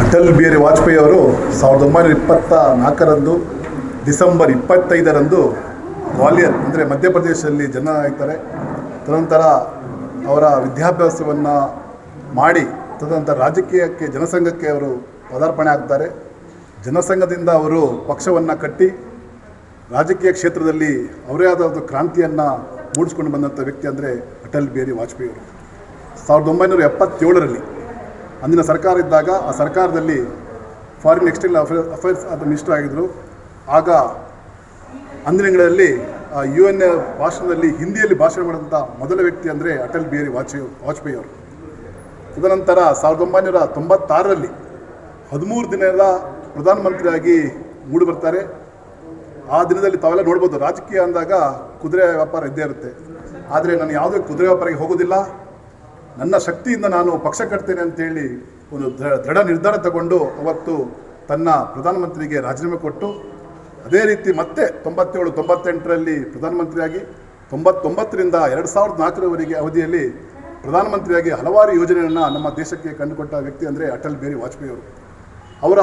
ಅಟಲ್ ಬಿಹಾರಿ ವಾಜಪೇಯಿ ಅವರು ಸಾವಿರದ ಒಂಬೈನೂರ ಇಪ್ಪತ್ತ ನಾಲ್ಕರಂದು ಡಿಸೆಂಬರ್ ಇಪ್ಪತ್ತೈದರಂದು ಗ್ವಾಲಿಯರ್, ಅಂದರೆ ಮಧ್ಯಪ್ರದೇಶದಲ್ಲಿ ಜನ ಆಗ್ತಾರೆ ತದನಂತರ ಅವರ ವಿದ್ಯಾಭ್ಯಾಸವನ್ನು ಮಾಡಿ ತದನಂತರ ರಾಜಕೀಯಕ್ಕೆ, ಜನಸಂಘಕ್ಕೆ ಅವರು ಪದಾರ್ಪಣೆ ಆಗ್ತಾರೆ. ಜನಸಂಘದಿಂದ ಅವರು ಪಕ್ಷವನ್ನು ಕಟ್ಟಿ ರಾಜಕೀಯ ಕ್ಷೇತ್ರದಲ್ಲಿ ಅವರೇ ಆದ ಒಂದು ಕ್ರಾಂತಿಯನ್ನು ಮೂಡಿಸ್ಕೊಂಡು ಬಂದಂಥ ವ್ಯಕ್ತಿ ಅಂದರೆ ಅಟಲ್ ಬಿಹಾರಿ ವಾಜಪೇಯಿ ಅವರು. ಸಾವಿರದ ಒಂಬೈನೂರ ಎಪ್ಪತ್ತೇಳರಲ್ಲಿ ಅಂದಿನ ಸರ್ಕಾರ ಇದ್ದಾಗ ಆ ಸರ್ಕಾರದಲ್ಲಿ ಫಾರಿನ್ ಎಕ್ಸ್ಟರ್ನಲ್ ಅಫೇರ್ ಅಫೇರ್ಸ್ ಅದು ಮಿನಿಸ್ಟರ್ ಆಗಿದ್ದರು ಆಗ ಅಂದಿನ ದಿನಗಳಲ್ಲಿ ಯು ಎನ್ ಎ ಭಾಷಣದಲ್ಲಿ, ಹಿಂದಿಯಲ್ಲಿ ಭಾಷಣ ಮಾಡಿದಂಥ ಮೊದಲ ವ್ಯಕ್ತಿ ಅಂದರೆ ಅಟಲ್ ಬಿಹಾರಿ ವಾಜಪೇಯಿ ವಾಜಪೇಯಿ ಅವರು. ತದನಂತರ ಸಾವಿರದ ಒಂಬೈನೂರ ತೊಂಬತ್ತಾರರಲ್ಲಿ ಹದಿಮೂರು ದಿನದ ಪ್ರಧಾನಮಂತ್ರಿಯಾಗಿ ಮೂಡಿ ಬರ್ತಾರೆ. ಆ ದಿನದಲ್ಲಿ ತಾವೆಲ್ಲ ನೋಡ್ಬೋದು, ರಾಜಕೀಯ ಅಂದಾಗ ಕುದುರೆ ವ್ಯಾಪಾರ ಇದ್ದೇ ಇರುತ್ತೆ. ಆದರೆ ನಾನು ಯಾವುದೇ ಕುದುರೆ ವ್ಯಾಪಾರಕ್ಕೆ ಹೋಗೋದಿಲ್ಲ. ನನ್ನ ಶಕ್ತಿಯಿಂದ ನಾನು ಪಕ್ಷ ಕಟ್ತೇನೆ ಅಂತೇಳಿ ಒಂದು ದೃಢ ನಿರ್ಧಾರ ತಗೊಂಡು ಅವತ್ತು ತನ್ನ ಪ್ರಧಾನಮಂತ್ರಿಗೆ ರಾಜೀನಾಮೆ ಕೊಟ್ಟು, ಅದೇ ರೀತಿ ಮತ್ತೆ ತೊಂಬತ್ತೇಳು, ತೊಂಬತ್ತೆಂಟರಲ್ಲಿ ಪ್ರಧಾನಮಂತ್ರಿಯಾಗಿ, ತೊಂಬತ್ತೊಂಬತ್ತರಿಂದ ಎರಡು ಸಾವಿರದ ನಾಲ್ಕರವರೆಗೆ ಅವಧಿಯಲ್ಲಿ ಪ್ರಧಾನಮಂತ್ರಿಯಾಗಿ ಹಲವಾರು ಯೋಜನೆಗಳನ್ನು ನಮ್ಮ ದೇಶಕ್ಕೆ ಕಂಡುಕೊಟ್ಟ ವ್ಯಕ್ತಿ ಅಂದರೆ ಅಟಲ್ ಬಿಹಾರಿ ವಾಜಪೇಯಿ ಅವರು. ಅವರ